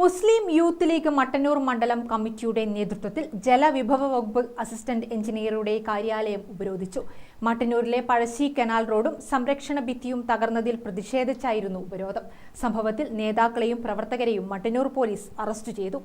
മുസ്ലിം youth league Mattannur മണ്ഡലം കമ്മിറ്റിയുടെ നേതൃത്വത്തിൽ ജലവിഭവ വകുപ്പ് അസിസ്റ്റന്റ് എഞ്ചിനീയറുടെ കാര്യാലയം ഉപരോധിച്ചു. മട്ടന്നൂരിലെ പഴശ്ശി കനാൽ റോഡും സംരക്ഷണ ഭിത്തിയും തകർന്നതിൽ പ്രതിഷേധിച്ചായിരുന്നു ഉപരോധം. സംഭവത്തിൽ നേതാക്കളെയും പ്രവർത്തകരെയും മട്ടന്നൂർ പോലീസ് അറസ്റ്റ് ചെയ്തു.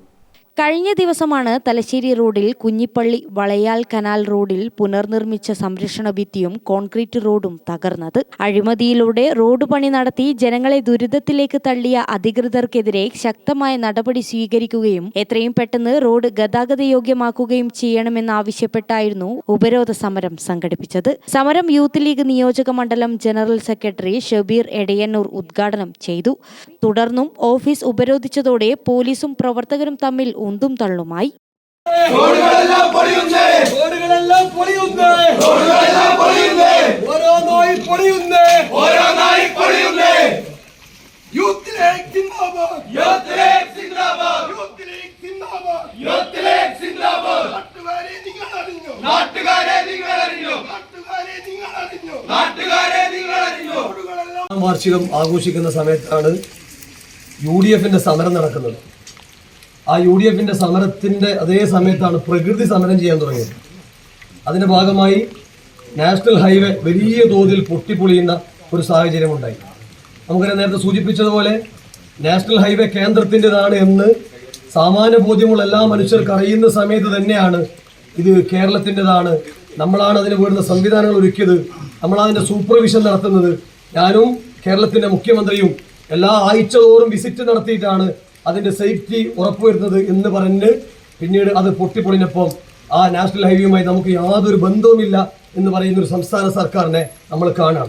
കഴിഞ്ഞ ദിവസമാണ് തലശ്ശേരി റോഡിൽ കുഞ്ഞിപ്പള്ളി വളയാൽ കനാൽ റോഡിൽ പുനർനിർമ്മിച്ച സംരക്ഷണ ഭിത്തിയും കോൺക്രീറ്റ് റോഡും തകർന്നത്. അഴിമതിയിലൂടെ റോഡ് പണി നടത്തി ജനങ്ങളെ ദുരിതത്തിലേക്ക് തള്ളിയ അധികൃതർക്കെതിരെ ശക്തമായ നടപടി സ്വീകരിക്കുകയും എത്രയും പെട്ടെന്ന് റോഡ് ഗതാഗതയോഗ്യമാക്കുകയും ചെയ്യണമെന്നാവശ്യപ്പെട്ടായിരുന്നു ഉപരോധ സമരം സംഘടിപ്പിച്ചത്. സമരം യൂത്ത് ലീഗ് നിയോജക മണ്ഡലം ജനറൽ സെക്രട്ടറി ഷബീർ എടയന്നൂർ ഉദ്ഘാടനം ചെയ്തു. തുടർന്നും ഓഫീസ് ഉപരോധിച്ചതോടെ പോലീസും പ്രവർത്തകരും തമ്മിൽ ഉന്തും തള്ളുമായി. വാർഷികം ആഘോഷിക്കുന്ന സമയത്താണ് യു ഡി എഫിന്റെ സമരം നടക്കുന്നത്. ആ യു ഡി എഫിന്റെ സമരത്തിന്റെ അതേ സമയത്താണ് പ്രകൃതി സമരം ചെയ്യാൻ തുടങ്ങിയത്. അതിന്റെ ഭാഗമായി നാഷണൽ ഹൈവേ വലിയ തോതിൽ പൊട്ടിപ്പൊളിയുന്ന ഒരു സാഹചര്യം ഉണ്ടായി. നമുക്കറിയാം നേരത്തെ സൂചിപ്പിച്ചതുപോലെ നാഷണൽ ഹൈവേ കേന്ദ്രത്തിന്റെതാണ് എന്ന് സാമാന്യ ബോധ്യമുള്ള എല്ലാ മനുഷ്യർക്ക് അറിയുന്ന സമയത്ത് തന്നെയാണ് ഇത് കേരളത്തിന്റെതാണ്. നമ്മളാണ് അതിന് വീടുന്ന സംവിധാനങ്ങൾ ഒരുക്കിയത്. നമ്മളതിന്റെ സൂപ്പർവിഷൻ നടത്തുന്നത്. ഞാനും കേരളത്തിന്റെ മുഖ്യമന്ത്രിയും എല്ലാ ആഴ്ച തോറും വിസിറ്റ് നടത്തിയിട്ടാണ് അതിന്റെ സേഫ്റ്റി ഉറപ്പുവരുന്നത് എന്ന് പറഞ്ഞ് പിന്നീട് അത് പൊട്ടിപ്പൊളിഞ്ഞപ്പോൾ ആ നാഷണൽ ഹൈവേയുമായി നമുക്ക് യാതൊരു ബന്ധവുമില്ല എന്ന് പറയുന്ന ഒരു സംസ്ഥാന സർക്കാരിനെ നമ്മൾ കാണാം.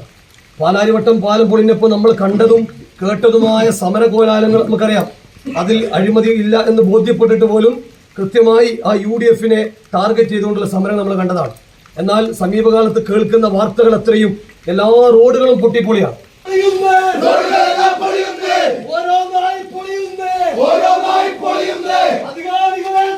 പാലാരിവട്ടം പാലം പൊളിഞ്ഞപ്പോൾ നമ്മൾ കണ്ടതും കേട്ടതുമായ സമര കോലാലങ്ങൾ നമുക്കറിയാം. അതിൽ അഴിമതി ഇല്ല എന്ന് ബോധ്യപ്പെട്ടിട്ട് പോലും കൃത്യമായി ആ യു ഡി എഫിനെ ടാർഗറ്റ് ചെയ്തുകൊണ്ടുള്ള സമരം നമ്മൾ കണ്ടതാണ്. എന്നാൽ സമീപകാലത്ത് കേൾക്കുന്ന വാർത്തകൾ അത്രയും എല്ലാ റോഡുകളും പൊട്ടിപ്പൊളിയാണ്.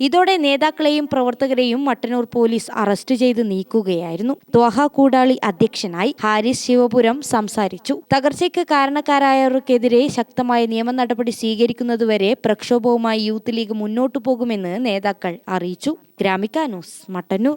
ഇതോടെ നേതാക്കളെയും പ്രവർത്തകരെയും മട്ടന്നൂർ പോലീസ് അറസ്റ്റ് ചെയ്ത് നീക്കുകയായിരുന്നു. ദ്വഹ കൂടാളി അധ്യക്ഷനായി ഹാരിസ് ശിവപുരം സംസാരിച്ചു. തകർച്ചയ്ക്ക് കാരണക്കാരായവർക്കെതിരെ ശക്തമായ നിയമ നടപടി സ്വീകരിക്കുന്നതുവരെ പ്രക്ഷോഭവുമായി യൂത്ത് ലീഗ് മുന്നോട്ടു പോകുമെന്ന് നേതാക്കൾ അറിയിച്ചു. Gramika news Mattannur.